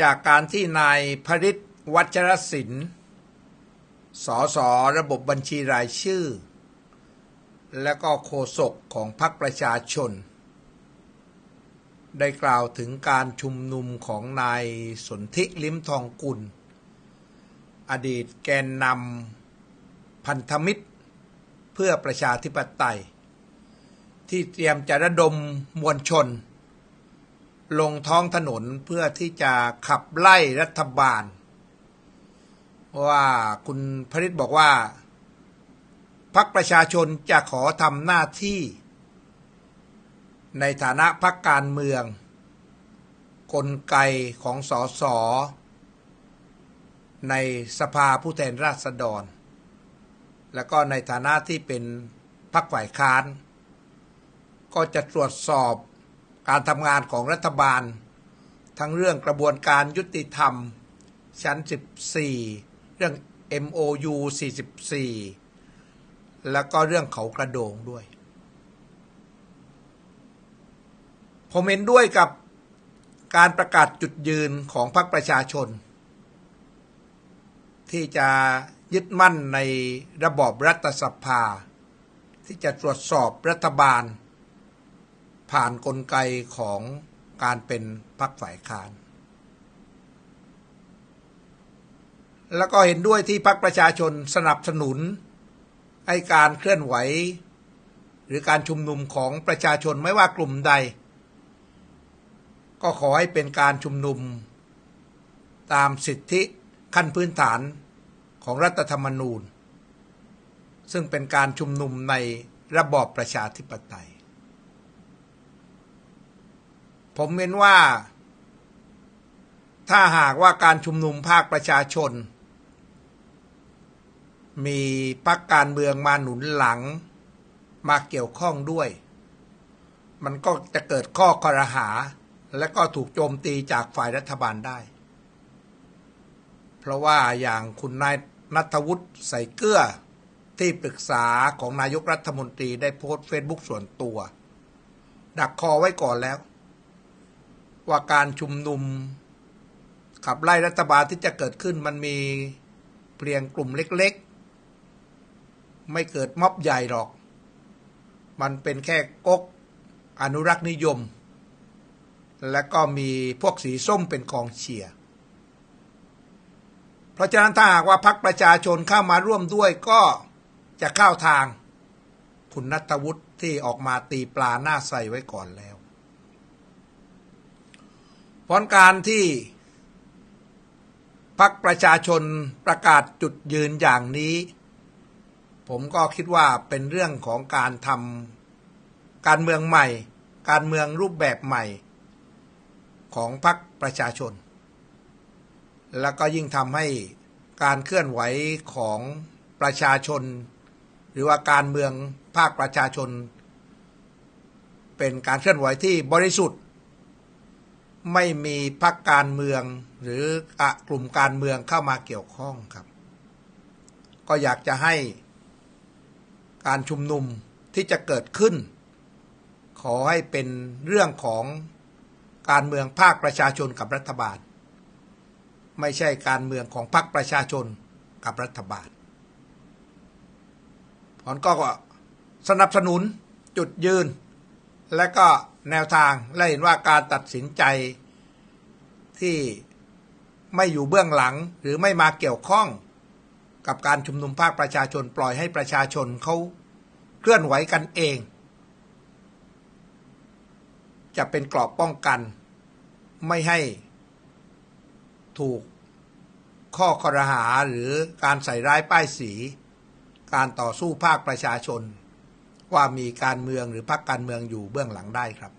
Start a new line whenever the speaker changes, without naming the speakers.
จากการที่นายพริตวัชรศิลป์สอสอระบบบัญชีรายชื่อ และก็โฆษกของพรรคประชาชน ได้กล่าวถึงการชุมนุมของนายสนธิลิ้มทองกุล อดีตแกนนำพันธมิตร เพื่อประชาธิปไตย ที่เตรียมจะระดมมวลชน ลงท้องถนนเพื่อที่จะขับไล่รัฐบาล ว่าคุณพริตบอกว่าพรรคประชาชนจะขอทำหน้าที่ ในฐานะพรรคการเมือง กลไกของสอสอในสภาผู้แทนราษฎร แล้วก็ในฐานะที่เป็นพรรคฝ่ายค้าน ก็จะตรวจสอบ การทำงานของรัฐบาล ทั้งเรื่องกระบวนการยุติธรรม ชั้น 14 เรื่อง MOU 44 แล้วก็เรื่องเขากระโดงด้วย ผมเห็นด้วยกับการประกาศจุดยืนของพรรคประชาชน ที่จะยึดมั่นในระบอบรัฐสภา ที่จะตรวจสอบรัฐบาล ผ่านนกลไกของการเป็นพรรคฝ่ายค้าน แล้วก็เห็นด้วยที่พรรคประชาชนสนับสนุน ให้การเคลื่อนไหว หรือการชุมนุมของประชาชนไม่ว่ากลุ่มใด ก็ขอให้เป็นการชุมนุม ตามสิทธิขั้นพื้นฐานของรัฐธรรมนูญ ซึ่งเป็นการชุมนุมในระบอบประชาธิปไตย ผมเห็นว่า ถ้าหากว่าการชุมนุมภาคประชาชน มีพรรคการเมืองมาหนุนหลัง มาเกี่ยวข้องด้วย มันก็จะเกิดข้อคอรหา และก็ถูกโจมตีจากฝ่ายรัฐบาลได้ เพราะว่าอย่างคุณนายนัทวุฒิใส่เกลือที่ปรึกษาของนายกรัฐมนตรีได้โพสต์เฟซบุ๊กส่วนตัว ดักคอไว้ก่อนแล้ว ว่าการชุมนุม ขับไล่รัฐบาลที่จะเกิดขึ้นมันมีเพียงกลุ่มเล็กๆ ไม่เกิดม็อบใหญ่หรอก มันเป็นแค่ก๊กอนุรักษ์นิยม และก็มีพวกสีส้มเป็นกองเชียร์เพราะฉะนั้นถ้าหากว่าพรรคประชาชนเข้ามาร่วมด้วยก็จะเข้าทางคุณนัทวุฒิที่ออกมาตีปลาหน้าใสไว้ก่อนแล้ว ผลการที่พรรคประชาชนประกาศจุดยืนอย่างนี้ ผมก็คิดว่าเป็นเรื่องของการทำการเมืองใหม่ การเมืองรูปแบบใหม่ ของพรรคประชาชน แล้วก็ยิ่งทำให้การเคลื่อนไหวของประชาชน หรือว่าการเมืองภาคประชาชน เป็นการเคลื่อนไหวที่บริสุทธิ์ ไม่มีพรรคการเมืองหรือกลุ่มการเมืองเข้ามาเกี่ยวข้องครับ ก็อยากจะให้การชุมนุมที่จะเกิดขึ้น ขอให้เป็นเรื่องของการเมืองภาคประชาชนกับรัฐบาล ไม่ใช่การเมืองของพรรคประชาชนกับรัฐบาลผลก็สนับสนุนจุดยืน และก็ แนวทางและเห็นว่าการตัดสินใจที่ไม่อยู่เบื้องหลังหรือไม่มาเกี่ยวข้องกับการชุมนุมภาคประชาชนปล่อยให้ประชาชนเขาเคลื่อนไหวกันเอง จะเป็นกรอบป้องกัน ไม่ให้ถูกข้อคอรหาหรือการใส่ร้ายป้ายสี การต่อสู้ภาคประชาชน ว่ามีการเมืองหรือพรรคการเมืองอยู่เบื้องหลังได้ครับ